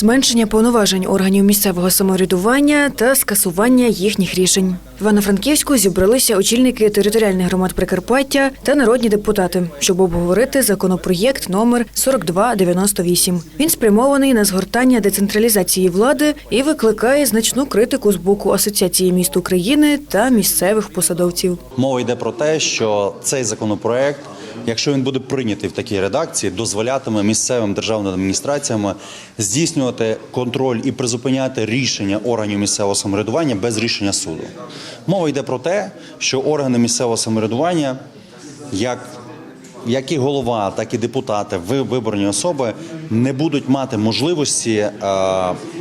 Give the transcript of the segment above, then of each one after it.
зменшення повноважень органів місцевого самоврядування та скасування їхніх рішень. В Івано-Франківську зібралися очільники територіальних громад Прикарпаття та народні депутати, щоб обговорити законопроєкт номер 4298. Він спрямований на згортання децентралізації влади і викликає значну критику з боку Асоціації міст України та місцевих посадовців. Мова йде про те, що цей законопроект, якщо він буде прийнятий в такій редакції, дозволятиме місцевим державним адміністраціям здійснювати контроль і призупиняти рішення органів місцевого самоврядування без рішення суду. Мова йде про те, що органи місцевого самоврядування, як як і голова, так і депутати, ви- виборні особи не будуть мати можливості е,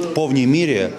в повній мірі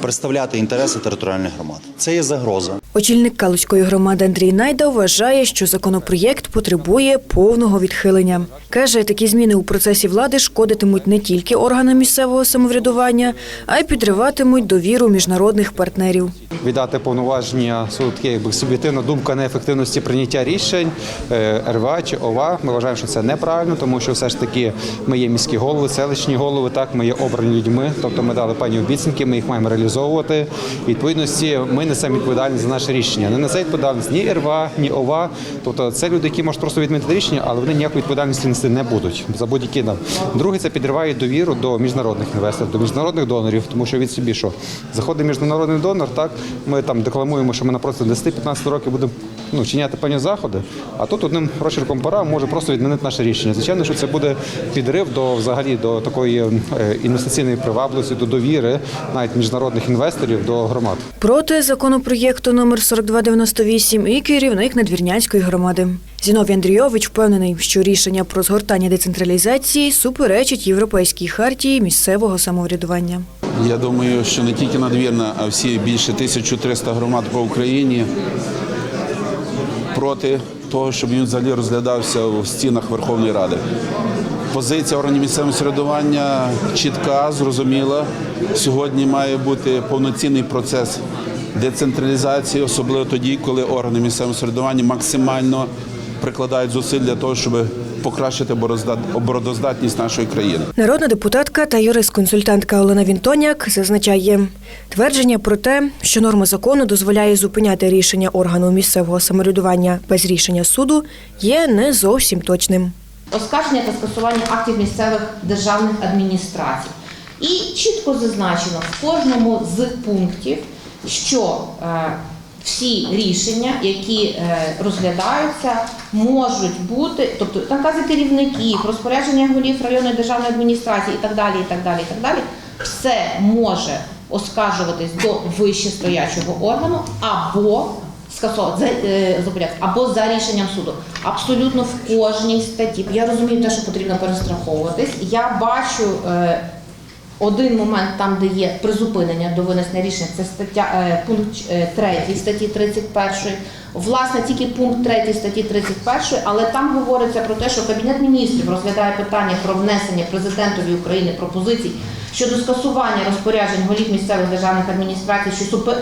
представляти інтереси територіальних громад. Це є загроза. Очільник Калузької громади Андрій Найда вважає, що законопроєкт потребує повного відхилення. Каже, такі зміни у процесі влади шкодитимуть не тільки органам місцевого самоврядування, а й підриватимуть довіру міжнародних партнерів. віддати повноваження таке, якби суб'єктивна думка неефективності прийняття рішень е, РВА чи ОВА. Ми вважаємо, що це неправильно, тому що все ж таки ми є міські голови, селищні голови. Так, ми є обрані людьми, тобто ми дали певні обіцянки, ми їх маємо реалізовувати. Відповідності, ми несемо відповідальність за наше рішення. Не несе відповідальність ні РВА, ні ОВА. Тобто це люди, які можуть просто відмінити рішення, але вони ніякої відповідальності нести не будуть за будь-які нам. Друге, це підриває довіру до міжнародних інвесторів, до міжнародних донорів, тому що від собі що заходить міжнародний донор, так ми там декламуємо, що ми на протязі 10-15 років будемо ну, вчиняти певні заходи. А тут одним розчерком пора може просто відмінити наше рішення. Звичайно, що це буде підрив до взагалі до такої е, інвестиційної привабливості, до довіри навіть міжнародних інвесторів до громад. Проти законопроєкту номер 4298 і керівник Надвірнянської громади. Зіновій Андрійович впевнений, що рішення про згортання децентралізації суперечить європейській хартії місцевого самоврядування. Я думаю, що не тільки надвірна, а всі більше 1300 громад по Україні проти того, щоб він взагалі розглядався в стінах Верховної Ради. Позиція органів місцевого середування чітка, зрозуміла. Сьогодні має бути повноцінний процес децентралізації, особливо тоді, коли органи місцевого середування максимально прикладають зусиль для того, щоб покращити обороздат- обороноздатність нашої країни. Народна депутатка та юрист-консультантка Олена Вінтоняк зазначає, твердження про те, що норма закону дозволяє зупиняти рішення органу місцевого самоврядування без рішення суду, є не зовсім точним. оскарження та скасування актів місцевих державних адміністрацій. І чітко зазначено в кожному з пунктів, що е, всі рішення, які е, розглядаються, можуть бути, тобто накази керівників, розпорядження голів районної державної адміністрації і так далі, і так далі, і так далі, все може оскаржуватись до вищестоячого органу або е, або за рішенням суду. Абсолютно в кожній статті. Я розумію те, що потрібно перестраховуватись. Я бачу е, один момент там, де є призупинення до винесення рішення, це стаття е, пункт 3 статті 31. Власне, тільки пункт 3 статті 31, але там говориться про те, що Кабінет міністрів розглядає питання про внесення президентові України пропозицій щодо скасування розпоряджень голів місцевих державних адміністрацій,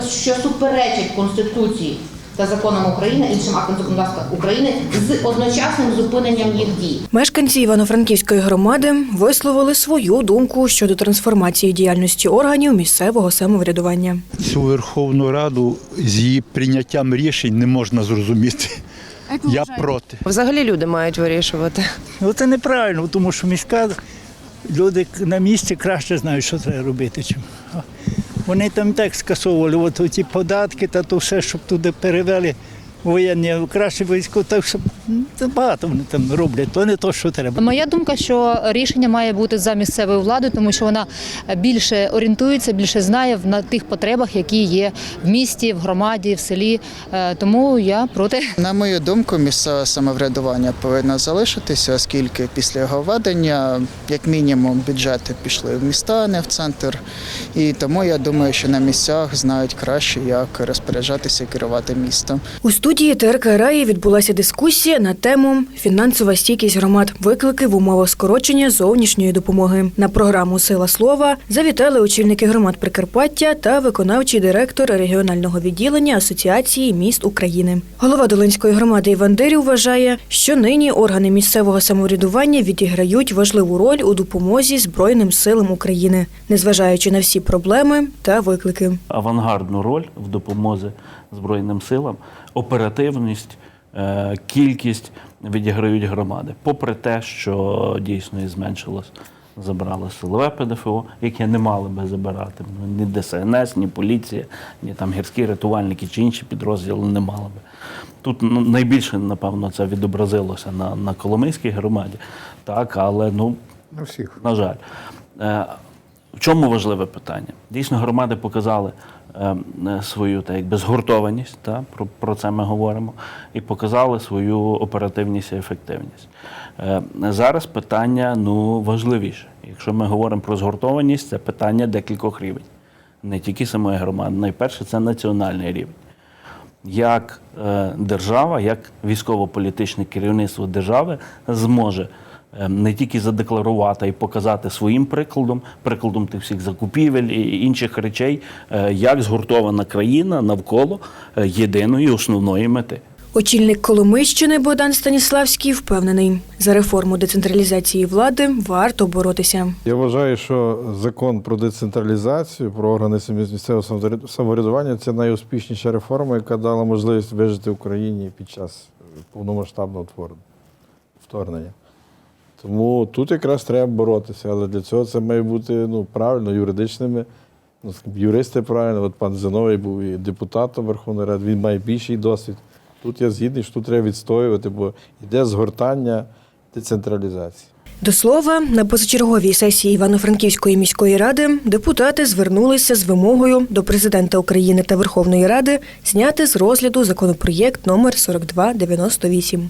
що суперечать Конституції та законам України, іншим актам законодавства України з одночасним зупиненням їх дій. Мешканці Івано-Франківської громади висловили свою думку щодо трансформації діяльності органів місцевого самоврядування. Цю Верховну Раду з її прийняттям рішень не можна зрозуміти. Я проти. Взагалі люди мають вирішувати. Ну це неправильно, тому що міська люди на місці краще знають, що треба робити. Чим. Вони там так скасовували от ці податки та то все, щоб туди перевели воєнні, краще військо, так що м, це багато вони там роблять, то не то, що треба. Моя думка, що рішення має бути за місцевою владою, тому що вона більше орієнтується, більше знає на тих потребах, які є в місті, в громаді, в селі. Е, Тому я проти. На мою думку, місцеве самоврядування повинно залишитися, оскільки після його введення, як мінімум, бюджети пішли в міста, а не в центр. І тому я думаю, що на місцях знають краще, як розпоряджатися і керувати містом. У студії ТРК Раї відбулася дискусія дискусія на тему фінансова стійкість громад, виклики в умовах скорочення зовнішньої допомоги. На програму Сила слова завітали очільники громад Прикарпаття та виконавчий директор регіонального відділення Асоціації міст України. Голова Долинської громади Іван Дирів вважає, що нині органи місцевого самоврядування відіграють важливу роль у допомозі Збройним силам України, незважаючи на всі проблеми та виклики. авангардну роль в допомозі Збройним силам, оперативність, кількість відіграють громади. Попри те, що дійсно і зменшилось, забрали силове ПДФО, яке не мали би забирати. Ну, Ні ДСНС, ні поліція, ні там гірські рятувальники чи інші підрозділи не мали би. Тут ну, найбільше, напевно, це відобразилося на, на Коломийській громаді, так, але ну, На всіх. на жаль. Е, В чому важливе питання? Дійсно, громади показали е, е, свою так, якби, згуртованість, та, про, про це ми говоримо, і показали свою оперативність і ефективність. Е, Зараз питання ну, важливіше. Якщо ми говоримо про згуртованість, це питання декількох рівень. Не тільки самої громади. Найперше це національний рівень як е, держава, як військово-політичне керівництво держави зможе е, не тільки задекларувати і показати своїм прикладом, прикладом тих всіх закупівель і інших речей, е, як згуртована країна навколо е, єдиної основної мети. Очільник Коломийщини Богдан Станіславський впевнений, за реформу децентралізації влади варто боротися. Я вважаю, що закон про децентралізацію, про органи місцевого самовряд- самоврядування це найуспішніша реформа, яка дала можливість вижити Україні під час повномасштабного вторгнення. Тому тут якраз треба боротися, але для цього це має бути ну, правильно, юридичними. Ну, юристи правильно, от пан Зиновий був і депутатом Верховної Ради, він має більший досвід. Тут я згідний, що тут треба відстоювати, бо йде згортання децентралізації. До слова, на позачерговій сесії Івано-Франківської міської ради депутати звернулися з вимогою до президента України та Верховної Ради зняти з розгляду законопроєкт номер 4298.